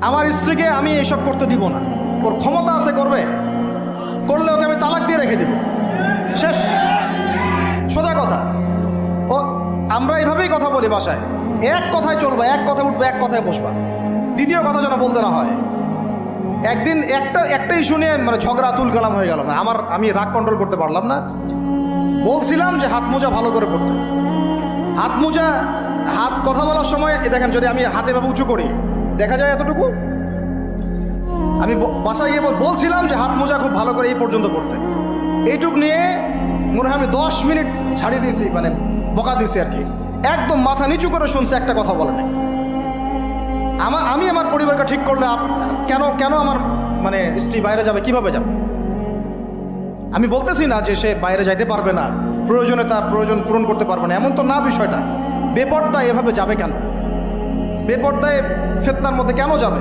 আমার স্ত্রীকে আমি এসব করতে দিব না। ওর ক্ষমতা আছে, করবে। করলে ওকে আমি তালাক দিয়ে রেখে দিব। শেষ। সোজা কথা। ও, আমরা এভাবেই কথা বলি বাসায়। এক কথায় চলবে, এক কথায় উঠবে, এক কথায় বসবা। দ্বিতীয় কথা যেন বলতে না হয়। একদিন একটা একটা ইস্যু নিয়ে মানে ঝগড়া তুল কালাম হয়ে গেল। না আমার, আমি রাগ কন্ট্রোল করতে পারলাম না। বলছিলাম যে হাত মোজা ভালো করে পড়তে হাত মোজা, হাত কথা বলার সময় দেখেন যদি আমি হাতে ভাবে উঁচু করি দেখা যায় এতটুকু? আমি বাসায় গিয়ে বলছিলাম যে হাত মোজা খুব ভালো করে এই পর্যন্ত পড়তে এইটুক নিয়ে মনে হয় আমি দশ মিনিট ছাড়িয়ে দিয়েছি মানে বকা দিয়েছি আর কি। একদম মাথা নিচু করে শুনছে একটা কথা বলে নাই। আমার আমি আমার পরিবারকে ঠিক করলে কেন কেন আমার মানে স্ত্রী বাইরে যাবে, কীভাবে যাবে? আমি বলতেছি না যে সে বাইরে যাইতে পারবে না। প্রয়োজনে তার প্রয়োজন পূরণ করতে পারবে না। এমন তো না বিষয়টা। বেপর্দায় এভাবে যাবে কেন? বেপর্দায় ফেতনার মধ্যে কেন যাবে?